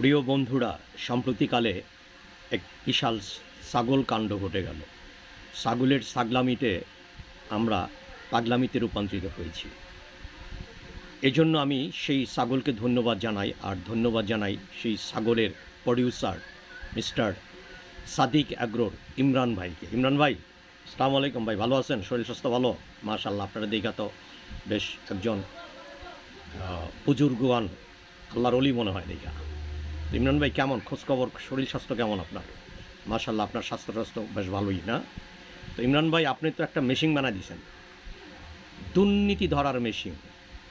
প্রিয় বন্ধুরা সাম্প্রতিকালে এক বিশাল ছাগল কাণ্ড ঘটে গেল। ছাগলের ছাগলামিতে আমরা পাগলামিতে রূপান্তরিত হয়েছি। এজন্য আমি সেই ছাগলকে ধন্যবাদ জানাই আর ধন্যবাদ জানাই সেই ছাগলের প্রডিউসার মিস্টার সাদিক আগ্রোর ইমরান ভাইকে। ইমরান ভাই সালাম আলাইকুম ভাই ভালো আছেন? শরীর স্বাস্থ্য ভালো? মাশাল্লাহ আপনারা দেখা তো বেশ একজন আহ, বুজুর্গওয়ান আল্লাহর অলি মনে হয় দেখা। ইমরান ভাই, কেমন? খোঁজখবর, শরীর স্বাস্থ্য কেমন আপনার? মাশাল্লাহ আপনার স্বাস্থ্য স্বাস্থ্য বেশ ভালোই, না? তো ইমরান ভাই, আপনি তো একটা মেশিন বানাই দিয়েছেন। দুর্নীতি ধরার মেশিন।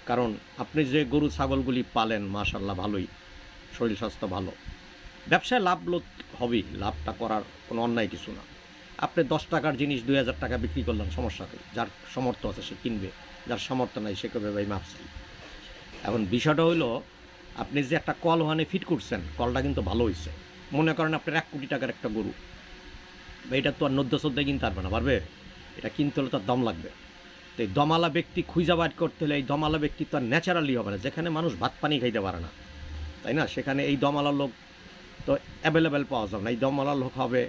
কারণ আপনি যে গরু, ছাগলগুলি পালেন মাশাল্লাহ ভালোই। শরীর স্বাস্থ্য ভালো। ব্যবসায় লাভ হবেই, লাভটা করার কোনো অন্যায় কিছু না। আপনি দশ টাকার জিনিস দুই হাজার টাকা বিক্রি করলেন, সমস্যা নেই যার সমর্থ আছে, সে কিনবে। যার সমর্থ নাই, সে কবে ভাই মাপসাই এখন বিষয়টা হলো আপনি যে একটা কল ওখানে ফিট করছেন, কলটা কিন্তু ভালো হয়েছে মনে করেন আপনার এক কোটি টাকার একটা গরু। এটা তো আর নদ্য সদ্য কিনতে পারবে না, পারবে? এটা কিনতে হলে তার দম লাগবে। তো এই দমালা ব্যক্তি খুঁজা বাইট করতে হলে এই দমালা ব্যক্তি তো আর ন্যাচারালি হবে না, যেখানে মানুষ ভাত পানি খাইতে পারে না। তাই না? সেখানে এই দমালা লোক তো অ্যাভেলেবেল পাওয়া যাবে না। এই দমালা লোক হবে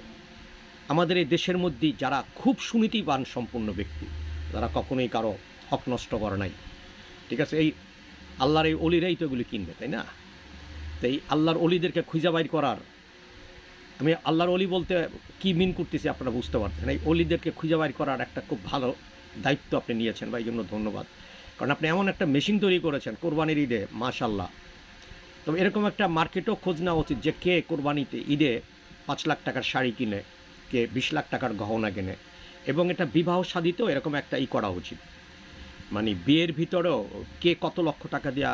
আমাদের এই দেশের মধ্যেই যারা খুব সুনীতিবান সম্পূর্ণ ব্যক্তি, যারা কখনোই কারও হক নষ্ট করে নাই। ঠিক আছে? এই আল্লাহর এই অলিরাই তো এগুলি কিনবে, তাই না? তো এই আল্লাহর অলিদেরকে খুঁজা বাইর করার, আমি আল্লাহর অলি বলতে কি মিন করতেছি আপনারা বুঝতে পারছেন এই অলিদেরকে খুঁজে বাইর করার একটা খুব ভালো দায়িত্ব আপনি নিয়েছেন বা এই জন্য ধন্যবাদ। কারণ আপনি এমন একটা মেশিন তৈরি করেছেন কোরবানির ঈদে মাশাল্লাহ তবে এরকম একটা মার্কেটও খোঁজ নেওয়া উচিত যে কে কোরবানিতে ঈদে পাঁচ লাখ টাকার শাড়ি কিনে, কে বিশ লাখ টাকার গহনা কিনে। এবং এটা বিবাহ সাধিতেও এরকম একটা ই করা উচিত। মানে বিয়ের ভিতরেও কে কত লক্ষ টাকা দেওয়া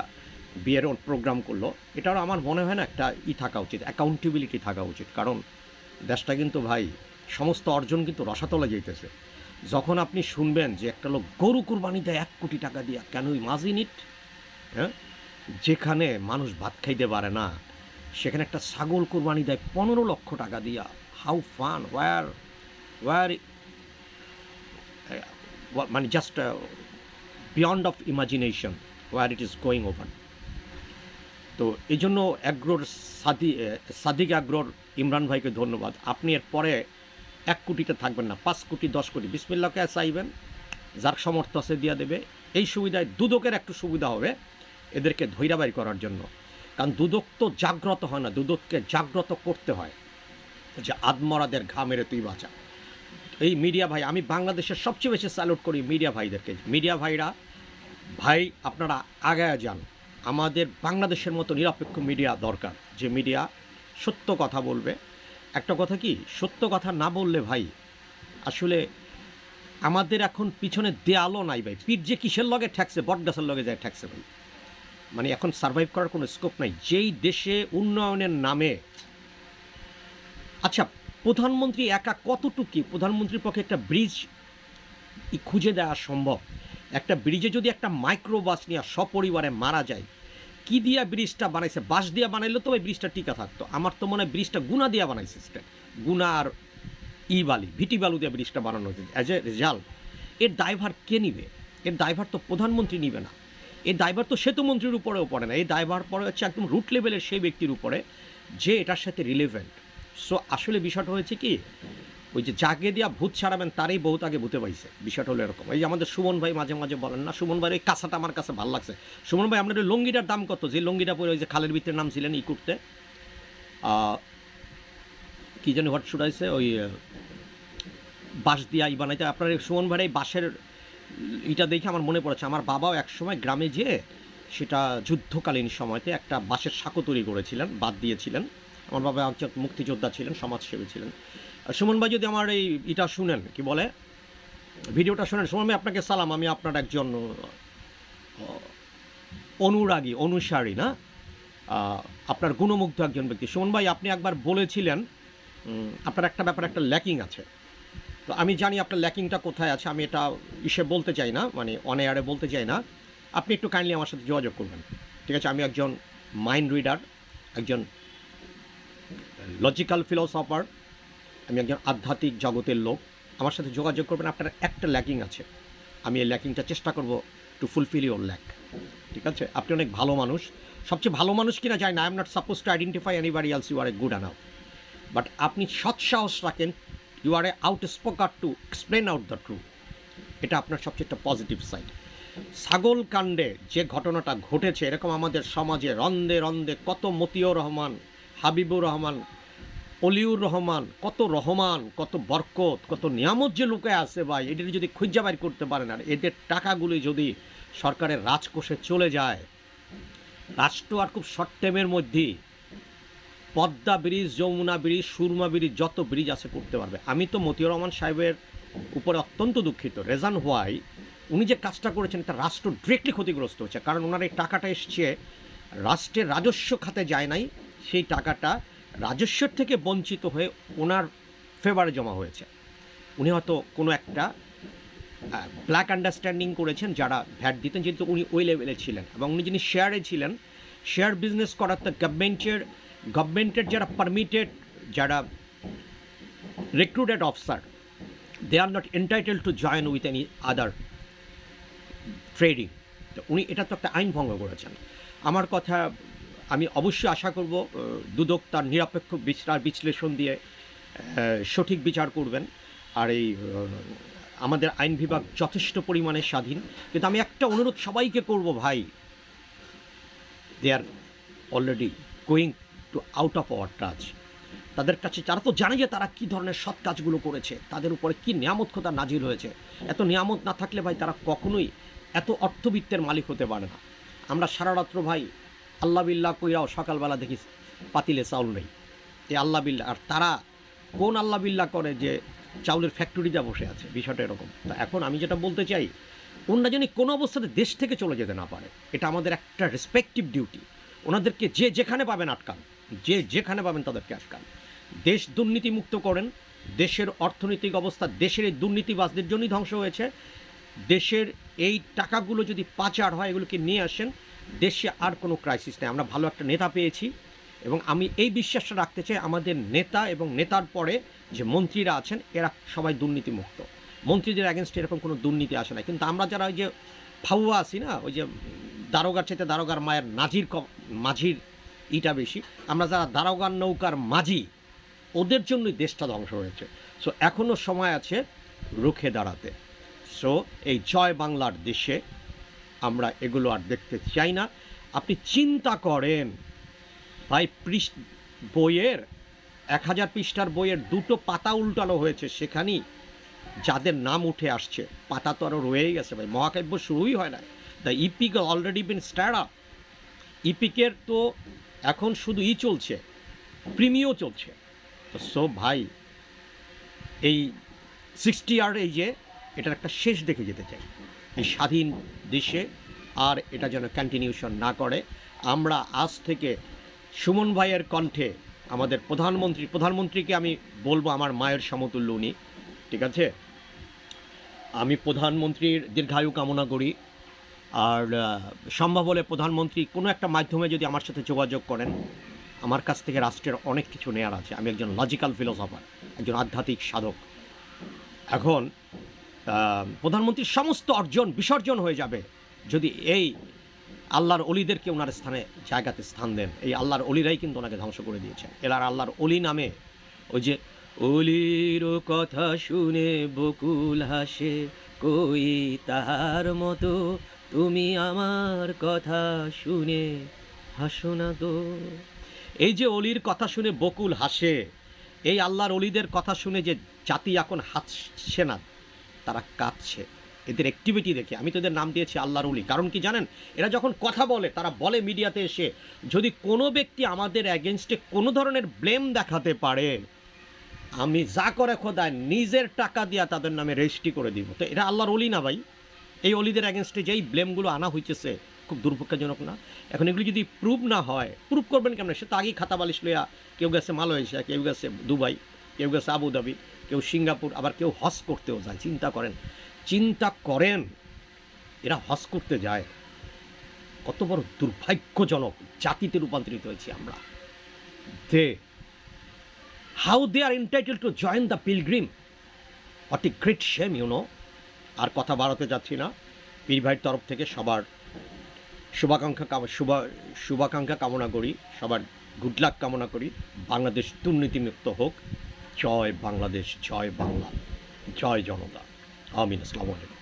বিয়ের প্রোগ্রাম করল, এটারও আমার মনে হয় না একটা ই থাকা উচিত অ্যাকাউন্টেবিলিটি থাকা উচিত। কারণ দেশটা কিন্তু ভাই, সমস্ত অর্জন কিন্তু রসাতলা যেতেছে যখন আপনি শুনবেন যে একটা লোক গরু কুরবানি দেয় এক কোটি টাকা দিয়া কেন ইমাজিন ইট হ্যাঁ? যেখানে মানুষ ভাত খাইতে পারে না, সেখানে একটা ছাগল কোরবানি দেয় পনেরো লক্ষ টাকা দিয়া। হাউ ফান ওয়ার ওয়ার মানে just beyond of imagination war it is going over তো এই জন্য অ্যাগ্রোর সাদি সাদিক অ্যাগ্রোর ইমরান ভাইকে ধন্যবাদ। আপনি এর পরে এক কোটিতে থাকবেন না, পাঁচ কোটি, দশ কোটি। বিসমিল্লাকে চাইবেন, যার সমর্থ আছে দিয়া দেবে। এই সুবিধায় দুদকের একটু সুবিধা হবে এদেরকে ধৈরাবাই করার জন্য। কারণ দুদক তো জাগ্রত হয় না, দুদককে জাগ্রত করতে হয় যে আদমরাদের ঘা মেরে তুই বাঁচা। এই মিডিয়া ভাই, আমি বাংলাদেশের সবচেয়ে বেশি স্যালুট করি মিডিয়া ভাইদেরকে। মিডিয়া ভাইরা, ভাই, আপনারা আগায় যান। আমাদের বাংলাদেশের মতো নিরপেক্ষ মিডিয়া দরকার, যে মিডিয়া সত্য কথা বলবে। একটা কথা কি, সত্য কথা না বললে ভাই, আসলে আমাদের এখন পিছনে দেয়ালও নাই ভাই। পিঠ যে কিসের লগে ঠেকছে বট গাছের লগে যায় ঠেকছে ভাই। মানে এখন সার্ভাইভ করার কোনো স্কোপ নাই। যেই দেশে উন্নয়নের নামে আচ্ছা প্রধানমন্ত্রী একা কতটুকু প্রধানমন্ত্রীর পক্ষে একটা ব্রিজ খুঁজে দেওয়া সম্ভব। একটা ব্রিজে যদি একটা মাইক্রোবাস নিয়ে সপরিবারে মারা যায়, কি দিয়া ব্রিজটা বানাইছে? বাঁশ দিয়া বানাইলে তো ওই ব্রিজটা টিকা থাকতো। আমার তো মনে হয় ব্রিজটা গুনা দিয়া বানাইছে গুনা আর ই বালি, ভিটি বালু দিয়ে ব্রিজটা বানানো হয়েছে অ্যাজ এ রেজাল্ট এর দায়ভার কে নিবে? এর দায়ভার তো প্রধানমন্ত্রী নিবে না। এর দায়ভার তো সেতুমন্ত্রীর উপরেও পড়ে না। এই দায়ভার পড়ে হচ্ছে একদম রুট লেভেলের সেই ব্যক্তির উপরে, যে এটার সাথে রিলেভেন্ট সো আসলে বিষয়টা হয়েছে কি, ওই যে জাগে দিয়া ভূত ছাড়াবেন তারই বহুত আগে ভূতে পাইছে। বিষয়টা হলো এরকম। এই যে আমাদের সুমন ভাই মাঝে মাঝে বলেন না, সুমন ভাইয়ের এই কাঁচাটা আমার কাছে ভালো লাগছে। সুমন ভাই, আপনার ওই লঙ্গিটার দাম কত? যে লঙ্গিটা পরে ওই যে খালের ভিতরে নাম ছিলেন ই করতে কি জানি হোয়াট আইছে ওই বাঁশ দিয়া ই বানাইতে। আপনার সুমন ভাইয়ের এই বাঁশের এটা দেখে আমার মনে পড়েছে। আমার বাবাও একসময় গ্রামে যেয়ে সেটা যুদ্ধকালীন সময়তে একটা বাঁশের সাঁকো তৈরি করেছিলেন, বাদ দিয়েছিলেন। আমার বাবা একজন মুক্তিযোদ্ধা ছিলেন, সমাজসেবী ছিলেন। সুমন ভাই যদি আমার এই এটা শুনেন, কি বলে? ভিডিওটা শুনেন। সুমন ভাই, আপনাকে সালাম। আমি আপনার একজন অনুরাগী, অনুসারী, না? আপনার গুণমুগ্ধ একজন ব্যক্তি। সুমন ভাই, আপনি একবার বলেছিলেন আপনার একটা ব্যাপার একটা ল্যাকিং আছে। তো আমি জানি আপনার ল্যাকিংটা কোথায় আছে। আমি এটা ইসে বলতে চাই না মানে অন এয়ারে বলতে চাই না। আপনি একটু কাইন্ডলি আমার সাথে যোগাযোগ করবেন। ঠিক আছে? আমি একজন মাইন্ড রিডার একজন লজিক্যাল ফিলোসফার আমি একজন আধ্যাত্মিক জগতের লোক। আমার সাথে যোগাযোগ করবেন, আপনার একটা ল্যাকিং আছে। আমি এই ল্যাকিংটা চেষ্টা করব টু ফুলফিল ইউর ল্যাক ঠিক আছে? আপনি অনেক ভালো মানুষ। সবচেয়ে ভালো মানুষ কিনা যায় না। I am not suppose to identify anybody else you are a good enough but আপনি সৎসাহস রাখেন। You are a outspoken to explain out the true এটা আপনার সবচেয়ে একটা পজিটিভ সাইড ছাগল কাণ্ডে যে ঘটনাটা ঘটেছে, এরকম আমাদের সমাজে রন্দে রন্দে কত মতিউর রহমান হাবিবুর রহমান, অলিউর রহমান, কত রহমান, কত বরকত, কত নিয়ামত যে লুকায় আছে ভাই এদের যদি খুঁজা বাইর করতে পারেন, আর এদের টাকাগুলি যদি সরকারের রাজকোষে চলে যায়, রাষ্ট্র আর খুব শর্ট টাইমের মধ্যেই Padma bridge, Jamuna bridge, Surma bridge, যত ব্রিজ আছে করতে পারবে। আমি তো মতিউর রহমান সাহেবের উপরে অত্যন্ত দুঃখিত। রেজান হোয়াই উনি যে কাজটা করেছেন, এটা রাষ্ট্র ডিরেক্টলি ক্ষতিগ্রস্ত হচ্ছে, কারণ ওনার এই টাকাটা এসছে, রাষ্ট্রের রাজস্ব খাতে যায় নাই সেই টাকাটা রাজস্বের থেকে বঞ্চিত হয়ে ওনার ফেভারে জমা হয়েছে। উনি হয়তো কোনো একটা ব্ল্যাক আন্ডারস্ট্যান্ডিং করেছেন যারা ভ্যাট দিতেন, যেহেতু উনি ওই লেভেলে ছিলেন এবং উনি যিনি শেয়ারে ছিলেন শেয়ার বিজনেস করার তো গভর্নমেন্টের গভর্নমেন্টের যারা পারমিটেড যারা recruited officer they are not entitle to join with any other trading তো উনি এটা তো একটা আইন ভঙ্গ করেছেন। আমার কথা আমি অবশ্যই আশা করব দুদক তার নিরপেক্ষ বিচার বিশ্লেষণ দিয়ে সঠিক বিচার করবেন। আর এই আমাদের আইন বিভাগ যথেষ্ট পরিমাণে স্বাধীন। কিন্তু আমি একটা অনুরোধ সবাইকে করব ভাই they are already going to out of our touch তাদের কাছে তারা তো জানে যে তারা কী ধরনের সৎ কাজগুলো করেছে, তাদের উপরে কী নিয়ামত খোদা নাজির হয়েছে। এত নিয়ামত না থাকলে ভাই তারা কখনোই এত অর্থবিত্তের মালিক হতে পারে না। আমরা সারা রাত্র ভাই আল্লাহ বিল্লাহ কইরাও সকালবেলা দেখিস পাতিলে চাউল নেই। এই আল্লাহ বিল্লাহ, আর তারা কোন আল্লাহ বিল্লাহ করে যে চাউলের ফ্যাক্টরিতে বসে আছে? বিষয়টা এরকম। তা এখন আমি যেটা বলতে চাই, ওনারা যেন কোনো অবস্থাতে দেশ থেকে চলে যেতে না পারে। এটা আমাদের একটা রেসপেক্টিভ ডিউটি ওনাদেরকে যে যেখানে পাবেন আটকান, যে যেখানে পাবেন তাদেরকে আটকান। দেশ দুর্নীতিমুক্ত করেন, দেশের অর্থনৈতিক অবস্থা দেশের এই দুর্নীতিবাজদের জন্যই ধ্বংস হয়েছে। দেশের এই টাকাগুলো যদি পাচার হয়, এগুলোকে নিয়ে আসেন দেশে আর কোনো ক্রাইসিস নেই। আমরা ভালো একটা নেতা পেয়েছি এবং আমি এই বিশ্বাসটা রাখতে চাই আমাদের নেতা এবং নেতার পরে যে মন্ত্রীরা আছেন, এরা সবাই দুর্নীতিমুক্ত। মন্ত্রীদের অ্যাগেনস্টে এরকম কোনো দুর্নীতি আসে না কিন্তু আমরা যারা ওই যে ফাউয়া আছি না, ওই যে দারোগার চাইতে দারোগার মায়ের নাজির মাঝির ইটা বেশি, আমরা যারা দারোগার নৌকার মাঝি, ওদের জন্যই দেশটা ধ্বংস হয়েছে। সো এখনও সময় আছে রুখে দাঁড়াতে। সো এই জয় বাংলার দেশে আমরা এগুলো আর দেখতে চাই না। আপনি চিন্তা করেন। ভাই, পৃষ্ঠ বইয়ের, এক হাজার পৃষ্ঠার বইয়ের দুটো পাতা উল্টানো হয়েছে সেখানেই। যাদের নাম উঠে আসছে, পাতা তো আরও রয়েই গেছে ভাই। মহাকাব্য শুরুই হয় না the epic already been stand up ইপিকের তো এখন শুধু ই চলছে, প্রিমিও চলছে। তো সো ভাই, এই সিক্সটি আর এই যে, এটার একটা শেষ দেখে যেতে চাই। স্বাধীন দেশে আর এটা যেন কন্টিনিউশন না করে। আমরা আজ থেকে সুমন ভাইয়ের কণ্ঠে আমাদের প্রধানমন্ত্রী, প্রধানমন্ত্রীকে আমি বলব আমার মায়ের সমতুল্য উনি, ঠিক আছে? আমি প্রধানমন্ত্রীর দীর্ঘায়ু কামনা করি। আর সম্ভব হলে প্রধানমন্ত্রী কোনো একটা মাধ্যমে যদি আমার সাথে যোগাযোগ করেন, আমার কাছ থেকে রাষ্ট্রের অনেক কিছু নেয়ার আছে। আমি একজন লজিক্যাল ফিলোসফার একজন আধ্যাত্মিক সাধক। এখন প্রধানমন্ত্রীর সমস্ত অর্জন বিসর্জন হয়ে যাবে যদি এই আল্লাহর অলিদেরকে ওনার স্থানে জায়গাতে স্থান দেন। এই আল্লাহর অলিরাই কিন্তু ওনাকে ধ্বংস করে দিয়েছেন। এলার আল্লাহর অলি নামে ওই যে অলির কথা শুনে বকুল হাসে, কই তাহার মতো তুমি আমার কথা শুনে হাসো না তো এই যে অলির কথা শুনে বকুল হাসে, এই আল্লাহর অলিদের কথা শুনে যে জাতি এখন হাসছে না তারা কাঁদছে। এদের অ্যাক্টিভিটি দেখে। আমি তো এদের নাম দিয়েছি আল্লাহর অলি কারণ কি জানেন? এরা যখন কথা বলে, তারা বলে মিডিয়াতে এসে, যদি কোনো ব্যক্তি আমাদের অ্যাগেনস্টে কোনো ধরনের ব্লেম দেখাতে পারে, আমি যা করে খোদায় নিজের টাকা দিয়া তাদের নামে রেজিস্ট্রি করে দিব। তো এটা আল্লাহর অলি না ভাই। এই অলিদের অ্যাগেনস্টে যেই ব্লেমগুলো আনা হইতেছে, খুব দুর্ভাগ্যজনক না? এখন এগুলি যদি প্রুভ না হয় প্রুভ করবেন কেমন? সে তো আগেই খাতা বালিশ লইয়া, কেউ গেছে মালয়েশিয়া, কেউ গেছে দুবাই। কেউ গেছে আবুধাবি, কেউ সিঙ্গাপুর, আবার কেউ হজ করতেও যায়, চিন্তা করেন। চিন্তা করেন, এরা হজ করতে যায়। কত বড় দুর্ভাগ্যজনক, জাতিতে রূপান্তরিত হয়েছি আমরা। They how they are entitle to join the pilgrim what a great shame you know আর কথা বাড়াতে যাচ্ছি না। পীর ভাইয়ের তরফ থেকে সবার শুভাকাঙ্ক্ষা শুভা, শুভাকাঙ্ক্ষা কামনা করি। সবার গুড লাক কামনা করি। বাংলাদেশ দুর্নীতিমুক্ত হোক। জয় বাংলাদেশ জয় বাংলা জয় জনতা। আমিন আসসালামু আলাইকুম।